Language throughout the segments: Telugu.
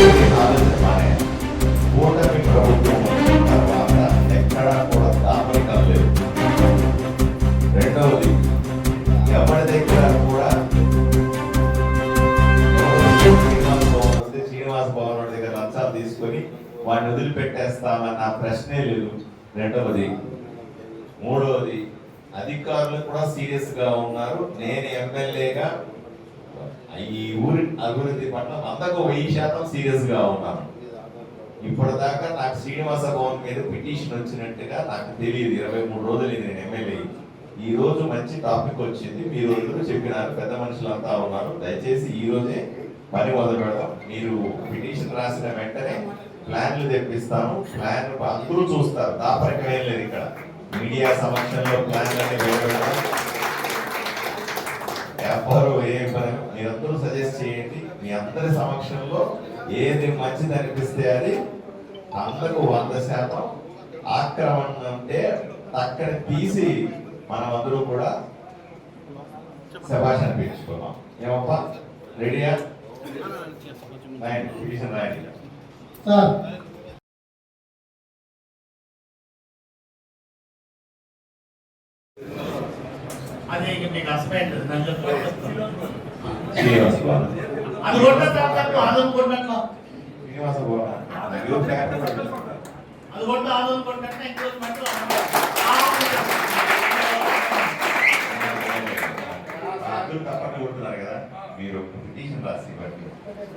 ఒకటి కూటమి ప్రభుత్వం వచ్చిన తర్వాత ఎక్కడా కూడా దాపరికం లేదు రెండవది ఎవరి దగ్గర కూడా శ్రీనివాస భవన్ వస్తే శ్రీనివాస భవన్ వాడి దగ్గర లంచాలు తీసుకొని వాడిని వదిలిపెట్టేస్తామన్న ప్రశ్నే లేదు రెండవది మూడవది అధికారులు కూడా సీరియస్గా ఉన్నారు. నేను ఎమ్మెల్యేగా ఈ ఊరి అభివృద్ధి పట్ల అంతకు వెయ్యి శాతం సీరియస్గా ఉన్నాను. ఇప్పటిదాకా నాకు శ్రీనివాస భవన్ మీద పిటిషన్ వచ్చినట్టుగా నాకు తెలియదు. ఇరవై మూడు రోజులు నేను ఎమ్మెల్యే ఈ రోజు మంచి టాపిక్ వచ్చింది. మీరు అందరూ చెప్పినారు. పెద్ద మనుషులంతా ఉన్నారు. దయచేసి ఈ రోజే పని మొదలు పెడదాం. మీరు పిటిషన్ రాసిన వెంటనే ప్లాన్లు తెప్పిస్తాను. ప్లాన్ అందరూ చూస్తారు. దాపరికం ఏం లేదు ఇక్కడ. మీడియా సమక్షంలో ప్లాన్లు అన్ని వేయబడతాం ఎవరు ఏ పని మీరందరూ సజెస్ట్ చేయండి. మీ అందరి సమక్షంలో ఏది మంచిది అనిపిస్తే అది అందరూ వంద శాతం ఆక్రమణ అంటే అక్కడ తీసి మనం అందరూ కూడా శభాష్ అనిపించుకున్నాం ఏమప్పా? రెడీయా? రాయండి అది ఇక మీకు భవన్ అది కొట్టద్దు అంటారు ఆదం. అది కొట్ట ఆదం ఇంకో మట్టు మీరు పిటిషన్ రాసి ఇవ్వండి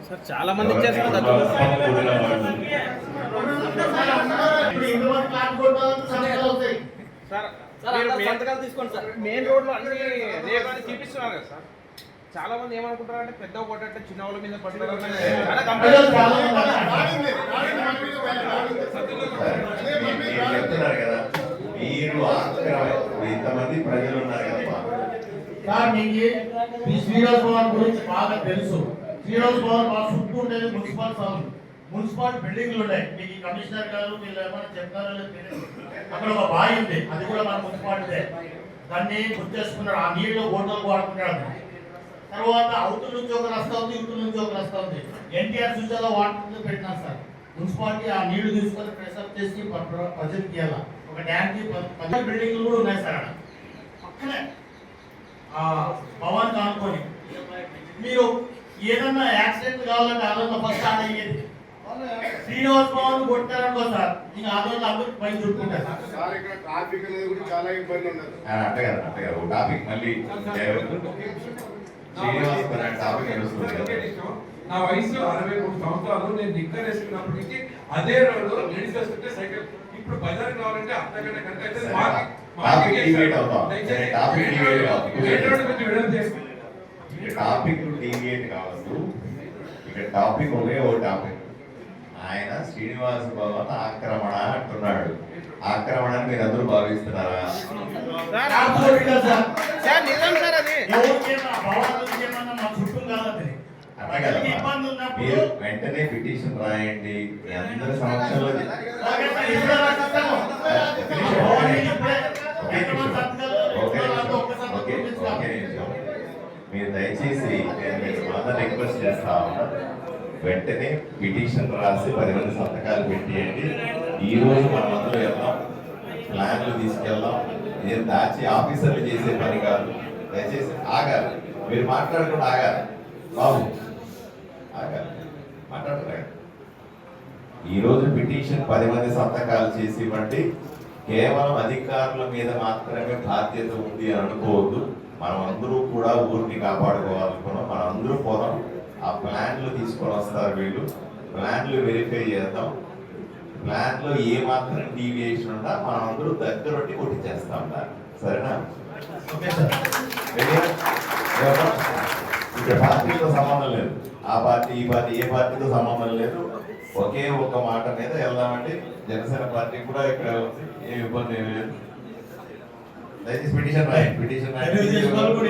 సార్ చాలా మంది ఇంతమంది ప్లాన్ అవుతాయి సార్ మీరు సంతకాలు తీసుకోండి సార్. మెయిన్ రోడ్లో అన్ని రేపు చూపిస్తున్నారు కదా సార్. చాలా మంది ఏమనుకుంటారు అంటే పెద్ద కొట్టంటే చిన్న వాళ్ళ మీద పడతారు ప్రజలు. మీరు కదా మీరు ఆక్రమ ఇంతమంది ప్రజలు ఉన్నారు. కదా సార్ మీకు ఈ శ్రీనివాస్ భవన్ గురించి బాగా తెలుసు. శ్రీనివాస్ భవన్ మా చుట్టూ ఉండేది మున్సిపల్ సభలు మున్సిపాలిటీ బిల్డింగ్లు ఉన్నాయి. మీకు కమిషనర్ గారు వీళ్ళు ఏమైనా చెప్తారో లేదు అక్కడ ఒక బావి ఉంది. అది కూడా మన మున్సిపాలిటీ దాన్ని గుర్తు చేసుకున్నాడు. ఆ నీళ్ళు హోటల్ వాడుకున్నాడు తర్వాత అవుతల నుంచి ఒక రస్తా ఉంది ఇటు నుంచి ఒక రస్తా ఉంది. ఎన్టీఆర్ సూచనలో వాటర్ పెట్టినా సార్. మున్సిపాలిటీ ఆ నీళ్ళు తీసుకొని ప్రెషప్ చేసి ప్ర- ప్ర- ప్రజలకు ఇవ్వాలి ఒక డ్యామ్కి పది బిల్డింగ్లు కూడా ఉన్నాయి సార్ అక్కడ. పక్కనే. ఆ భవన్ కానుకొని. మీరు ఏదన్నా యాక్సిడెంట్ కావాలంటే ఆలోచన ఫస్ట్ ఆడ అయ్యేది శ్రీనివాస్ భవన్ కొట్టారనుకో సార్ ఇంకా ఆలోచన అందరికి పైన చుట్టుకుంటారు సార్ సార్ ఇక్కడ ట్రాఫిక్ అనేది కూడా చాలా ఇబ్బంది ఉన్నది. అంటే కదా అంటే కదా ఓ టాపిక్ మళ్ళీ శ్రీనివాస్ గారు ఆ టాపిక్ నడుస్తుంది కదా. నా వయసులో అరవై మూడు సంవత్సరాలు నేను నిక్కర్ వేసుకున్నప్పటికీ అదే రోడ్డు లేడీస్ వేస్తుంటే సైకిల్ ఇప్పుడు బజార్ కావాలంటే అయితే market- topic topic topic deviate కావద్దు. ఇక్కడ టాపిక్ ఒకే ఓ టాపిక్. ఆయన శ్రీనివాస భవన్ ఆక్రమణ అంటున్నాడు. ఆక్రమణ మీరు అందరూ భావిస్తున్నారా? వెంటనే పిటిషన్ రాయండి. మీ అందరి సమక్షంలో. మీరు దయచేసి నేను మీకు అందరూ రిక్వెస్ట్ చేస్తా ఉన్నా. వెంటనే పిటిషన్ రాసి పది మంది సంతకాలు పెట్టేయండి. ఈ రోజు మనం అందరూ వెళ్దాం ప్లాన్లు తీసుకెళ్దాం. నేను దాచి ఆఫీసర్లు చేసే పని కాదు. దయచేసి ఆగాలి. మీరు మాట్లాడకుండా ఆగాలి. బాబు ఆగాలి. మాట్లాడరా? ఈరోజు పిటిషన్ పది మంది సంతకాలు చేసి ఇవ్వండి. కేవలం అధికారుల మీద మాత్రమే బాధ్యత ఉంది అని అనుకోవద్దు. మనం అందరూ కూడా ఊరిని కాపాడుకోవాలనుకున్నాం. మనం అందరూ పోదాం. ఆ ప్లాన్లు తీసుకొని వస్తారు వీళ్ళు. ప్లాన్లు వెరిఫై చేద్దాం. ప్లాన్లో ఏ మాత్రం డీవియేషన్ ఉన్నా మనం అందరూ దగ్గరుండి కొట్టించేస్తాం దాన్ని. సరేనా? ఇక్కడ పార్టీతో సంబంధం లేదు. ఆ పార్టీ ఈ పార్టీ ఏ పార్టీతో సంబంధం లేదు. ఒకే ఒక మాట మీద వెళ్దామండి. జనసేన పార్టీ కూడా ఇక్కడ ఉంది ఏ ఇబ్బంది ఏమీ లేదు. దయచేసి పిటిషన్ రాయండి. పిటిషన్ కూడా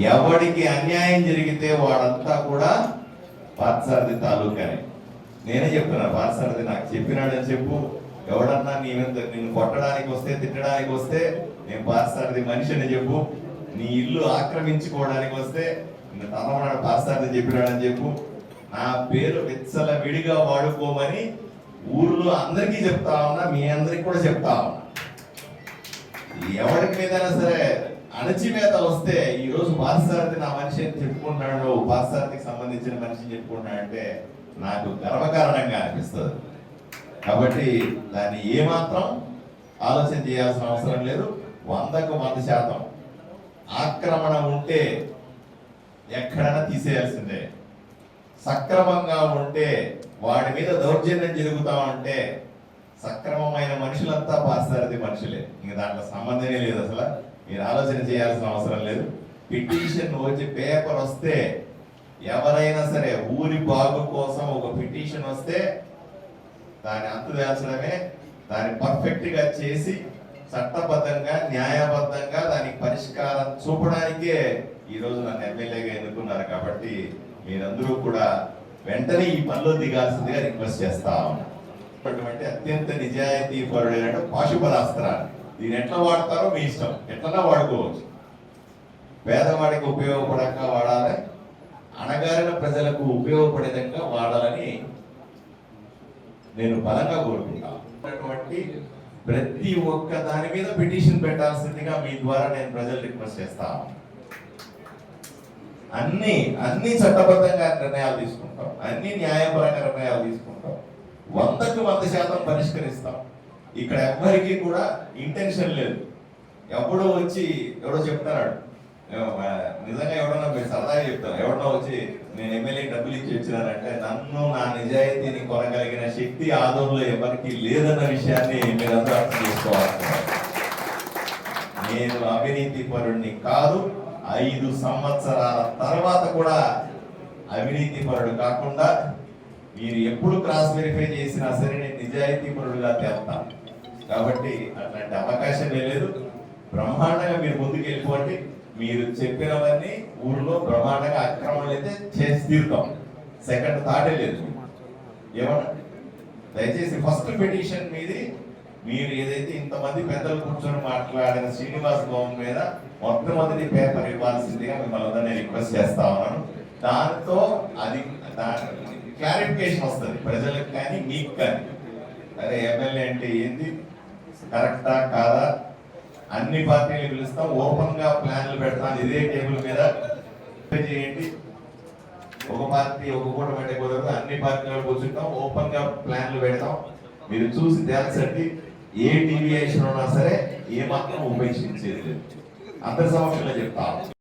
ఎవడికి అన్యాయం జరిగితే వాడంతా కూడా పార్థసారథి తాలూకానే. నేనే చెప్తున్నా పార్థసారథి నాకు చెప్పినాడని చెప్పు. ఎవడన్నా నీ నిన్ను కొట్టడానికి వస్తే తిట్టడానికి వస్తే నేను పార్థసారథి మనిషి అని చెప్పు. నీ ఇల్లు ఆక్రమించుకోవడానికి వస్తే నిన్ను తలమనాడు పార్థసారథి చెప్పినాడని చెప్పు. నా పేరు విచ్చల విడిగా వాడుకోమని ఊర్లో అందరికీ చెప్తా ఉన్నా మీ అందరికి కూడా చెప్తా ఉన్నా. ఎవరికి మీదైనా సరే అణచివేత వస్తే ఈ రోజు పార్థసారథి నా మనిషి అని చెప్పుకుంటున్నాడు పార్థసారథికి సంబంధించిన మనిషి చెప్పుకుంటాడంటే చెప్పుకుంటున్నాడంటే నాకు గర్వకారణంగా అనిపిస్తుంది. కాబట్టి దాన్ని ఏమాత్రం ఆలోచన చేయాల్సిన అవసరం లేదు. వందకు వంద శాతం ఆక్రమణ ఉంటే ఎక్కడైనా తీసేయాల్సిందే. సక్రమంగా ఉంటే వాడి మీద దౌర్జన్యం జరుగుతా ఉంటే సక్రమమైన మనుషులంతా పాస్తారది మనుషులే. ఇంక దాంట్లో సంబంధమే లేదు అసలు. మీరు ఆలోచన చేయాల్సిన అవసరం లేదు. పిటిషన్ వచ్చి పేపర్ వస్తే ఎవరైనా సరే ఊరి బాగు కోసం ఒక పిటిషన్ వస్తే దాన్ని అంతు దాన్ని పర్ఫెక్ట్గా చేసి చట్టబద్ధంగా న్యాయబద్ధంగా దానికి పరిష్కారం చూపడానికే ఈ రోజు నన్ను ఎమ్మెల్యేగా ఎన్నుకున్నారు కాబట్టి మీరందరూ కూడా వెంటనే ఈ పనిలో దిగాల్సిందిగా రిక్వెస్ట్ చేస్తా ఉన్నాను. అటువంటి అత్యంత నిజాయితీ పరుడైన పాశుపదాస్త్రాన్ని దీన్ని ఎట్లా వాడతారో మీ ఇష్టం. ఎట్లన్నా వాడుకోవచ్చు. పేదవాడికి ఉపయోగపడక వాడాలి. అణగారిన ప్రజలకు ఉపయోగపడేదంగా వాడాలని నేను బలంగా కోరుకుంటాను ప్రతి ఒక్క దాని మీద పిటిషన్ పెట్టాల్సిందిగా మీ ద్వారా నేను ప్రజలు రిక్వెస్ట్ చేస్తాను అన్ని అన్ని చట్టబద్ధంగా నిర్ణయాలు తీసుకుంటాం. అన్ని న్యాయపరంగా నిర్ణయాలు తీసుకుంటాం. వందకు వంద శాతం పరిష్కరిస్తాం. ఇక్కడ ఎవ్వరికి కూడా ఇంటెన్షన్ లేదు. ఎప్పుడో వచ్చి ఎవడో చెప్తున్నాడు. నిజంగా ఎవడన్నా మీరు సరదాగా చెప్తారు. ఎవడన్నా వచ్చి నేను ఎమ్మెల్యే డబ్బులు ఇచ్చి వచ్చినానంటే నన్ను నా నిజాయితీని కొనగలిగిన శక్తి ఆదంలో ఎవరికి లేదన్న విషయాన్ని మీరందరూ అర్థం చేసుకోవాలి. నేను అవినీతి పరుడిని కాదు ఐదు సంవత్సరాల తర్వాత కూడా అవినీతి పరుడు కాకుండా మీరు ఎప్పుడు క్రాస్ వెరిఫై చేసినా సరే నేను నిజాయితీ పరుడుగా తేల్తాను కాబట్టి అట్లాంటి అవకాశమే లేదు. బ్రహ్మాండంగా మీరు ముందుకు వెళ్ళిపోండి. మీరు చెప్పినవన్నీ ఊర్లో బ్రహ్మాండంగా అక్రమాలు అయితే చేసి తీరుతాం. సెకండ్ థాటే లేదు. ఏమన్నా? దయచేసి ఫస్ట్ పిటిషన్ మీది మీరు ఏదైతే ఇంతమంది పెద్దలు కూర్చొని మాట్లాడిన శ్రీనివాస్ భవన్ మీద మొట్టమొదటి పేపర్ ఇవ్వాల్సిందిగా మిమ్మల్ని అందరినీ రిక్వెస్ట్ చేస్తా ఉన్నాను. దాంతో అది క్లారిఫికేషన్ వస్తుంది. ప్రజలకు కానీ మీకు కానీ. అరే ఎమ్మెల్యే అంటే ఏంది? కరెక్టా కాదా? అన్ని పార్టీలు పిలుస్తాం ఓపెన్గా ప్లాన్లు పెడతాం. ఇదే టేబుల్ మీద చేయండి. ఒక పార్టీ ఒక కూట పెట్టే కుదరదు. అన్ని పార్టీలు కూర్చుంటాం ఓపెన్గా ప్లాన్లు పెడతాం. మీరు చూసి తేల్చండి. ఏ డీవియేషన్ ఉన్నా సరే ఏ మాత్రం ఉపేక్షించేది లేదు. అందరి సమక్షంలో చెప్తాం.